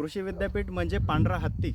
कृषी विद्यापीठ म्हणजे पांढरा हत्ती.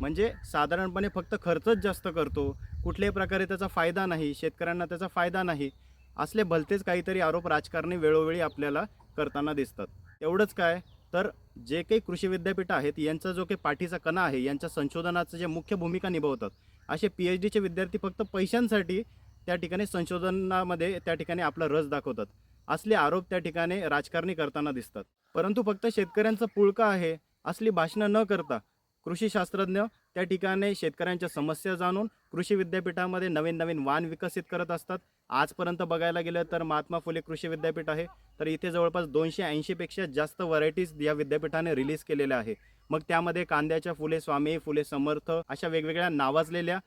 म्हणजे साधारणपणे फक्त खर्चच जास्त करतो. कुठल्याही प्रकारे त्याचा फायदा नाही शेतकऱ्यांना त्याचा फायदा नाही. असले भलतेच काहीतरी आरोप राजकारणी वेळोवेळी आपल्याला करताना दिसतात. एवढंच काय? तर जे काही कृषी विद्यापीठं आहेत यांचा जो काही पाठीचा कणा आहे यांच्या संशोधनाचं जे मुख्य भूमिका निभावतात असे पी एच डीचे विद्यार्थी फक्त पैशांसाठी त्या ठिकाणी संशोधनामध्ये त्या ठिकाणी आपला रस दाखवतात. असले आरोप त्या ठिकाणी राजकारणी करताना दिसतात. परंतु फक्त शेतकऱ्यांचं पुळका आहे. असली भाषणं न करता कृषी शास्त्रज्ञ त्या ठिकाणी शेतकऱ्यांच्या समस्या जाणून कृषी विद्यापीठामध्ये नवीन नवीन वाण विकसित करत असतात. आजपर्यंत बघायला गेलं तर महात्मा फुले कृषी विद्यापीठ आहे. तर इथे जवळपास दोनशे ऐंशीपेक्षा जास्त व्हरायटीज या विद्यापीठाने रिलीज केलेल्या आहे. मग त्यामध्ये कांद्याच्या फुले स्वामी फुले समर्थ अशा वेगवेगळ्या नावाजलेल्या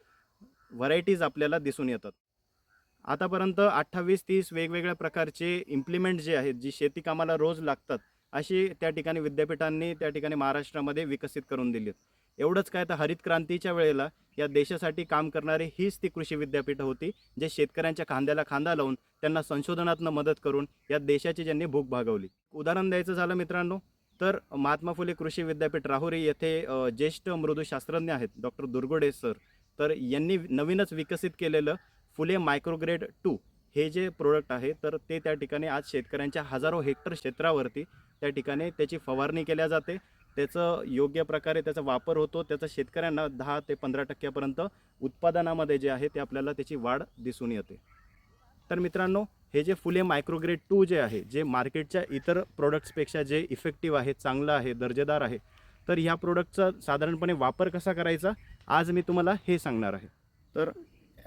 व्हरायटीज आपल्याला दिसून येतात. आतापर्यंत अठ्ठावीस तीस वेगवेगळ्या प्रकारचे इम्प्लिमेंट जे आहेत जी शेती कामाला रोज लागतात अशी त्या ठिकाणी विद्यापीठांनी त्या ठिकाणी महाराष्ट्रामध्ये विकसित करून दिली आहेत एवढंच काय तर हरित क्रांतीच्या वेळेला या देशासाठी काम करणारी हीच ती कृषी विद्यापीठं होती जे शेतकऱ्यांच्या खांद्याला खांदा लावून त्यांना संशोधनातनं मदत करून या देशाची ज्यांनी भूक भागवली. उदाहरण द्यायचं झालं मित्रांनो तर महात्मा फुले कृषी विद्यापीठ राहुरी येथे ज्येष्ठ मृदूशास्त्रज्ञ आहेत डॉक्टर दुर्गोडे सर. तर यांनी नवीनच विकसित केलेलं फुले मायक्रोग्रेड टू हे जे प्रोडक्ट आहे तर ते त्या ठिकाणी आज शेतकऱ्यांच्या हजारो हेक्टर क्षेत्रावरती त्या ठिकाणी त्याची फवारणी केल्या जाते. त्याचं योग्य प्रकारे त्याचा वापर होतो. त्याचा शेतकऱ्यांना दहा ते पंधरा टक्क्यापर्यंत उत्पादनामध्ये जे आहे ते आपल्याला त्याची वाढ दिसून येते. तर मित्रांनो हे जे फुले मायक्रोग्रेड टू जे आहे जे मार्केटच्या इतर प्रोडक्ट्सपेक्षा जे इफेक्टिव्ह आहे चांगलं आहे दर्जेदार आहे तर ह्या प्रोडक्टचा साधारणपणे वापर कसा करायचा? आज मी तुम्हाला हे सांगणार आहे. तर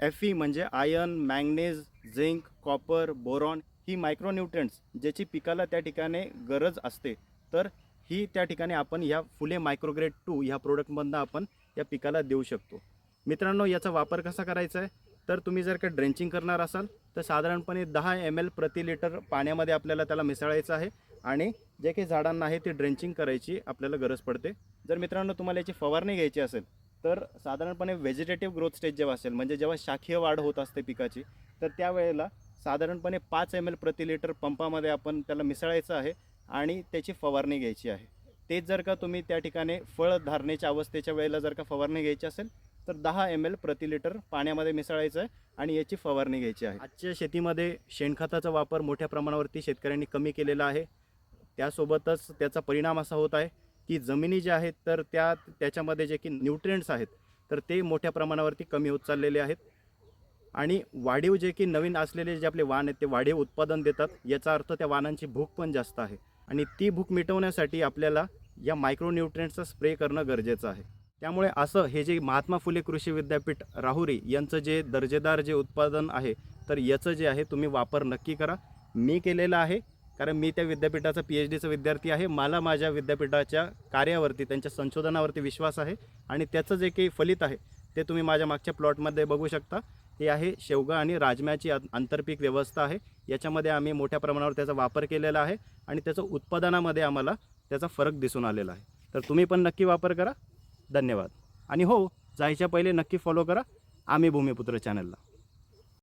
एफ ई म्हणजे iron manganese zinc copper boron ही मायक्रोन्यूट्रंट्स ज्याची पिकाला त्या ठिकाणी गरज असते. तर ही त्या ठिकाणी आपण ह्या फुले मायक्रोग्रेड टू ह्या प्रोडक्टमधनं आपण या पिकाला देऊ शकतो. मित्रांनो याचा वापर कसा करायचा आहे? तर तुम्ही जर का ड्रेंचिंग करणार असाल तर साधारणपणे दहा एम एल प्रति लिटर पाण्यामध्ये आपल्याला त्याला मिसळायचं आहे आणि जे काही झाडांना आहे ती ड्रेंचिंग करायची आपल्याला गरज पडते. जर मित्रांनो तुम्हाला याची फवारणी घ्यायची असेल तर साधारणपणे व्हेजिटेटिव्ह ग्रोथ स्टेज जेव्हा असेल म्हणजे जेव्हा शाखीय वाढ होत असते पिकाची तर त्यावेळेला साधारणपणे पाच एम एल प्रति लिटर पंपामध्ये आपण त्याला मिसळायचं आहे आणि त्याची फवारणी घ्यायची आहे. तेच जर का तुम्ही त्या ठिकाणी फळ धारणेच्या अवस्थेच्या वेळेला जर का फवारणी घ्यायची असेल तर दहा एम एल प्रति लिटर पाण्यामध्ये मिसळायचं आहे आणि याची फवारणी घ्यायची आहे. आजच्या शेतीमध्ये शेणखताचा वापर मोठ्या प्रमाणावरती शेतकऱ्यांनी कमी केलेला आहे. त्यासोबतच त्याचा परिणाम असा होत आहे की जमिनी ज्या आहेत तर त्या त्याच्यामध्ये जे की न्यूट्रियंट्स आहेत तर ते मोठ्या प्रमाणावरती कमी होत चाललेले आहेत. आणि वाढीव जे की नवीन असलेले जे आपले वाण आहेत ते वाढीव उत्पादन देतात. याचा अर्थ त्या वाणांची भूक पण जास्त आहे. आणि ती भूक मिटवण्यासाठी आपल्याला या मायक्रोन्यूट्रियंट्सचा स्प्रे करणं गरजेचं आहे. त्यामुळे असं हे जे महात्मा फुले कृषी विद्यापीठ राहुरी यांचं जे दर्जेदार जे उत्पादन आहे तर याचं जे आहे तुम्ही वापर नक्की करा. मी केलेलं आहे कारण मी त्या विद्यापीठाचा पी एच डीचा विद्यार्थी आहे. मला माझ्या विद्यापीठाच्या कार्यावरती त्यांच्या संशोधनावरती विश्वास आहे आणि त्याचं जे काही फलित आहे ते तुम्ही माझ्या मागच्या प्लॉटमध्ये बघू शकता. हे आहे शेवगा आणि राजम्याची आंतरपीक व्यवस्था आहे. याच्यामध्ये आम्ही मोठ्या प्रमाणावर त्याचा वापर केलेला आहे आणि त्याचं उत्पादनामध्ये आम्हाला त्याचा फरक दिसून आलेला आहे. तर तुम्ही पण नक्की वापर करा. धन्यवाद. आणि हो जायच्या पहिले नक्की फॉलो करा. आम्ही भूमिपुत्र चॅनलला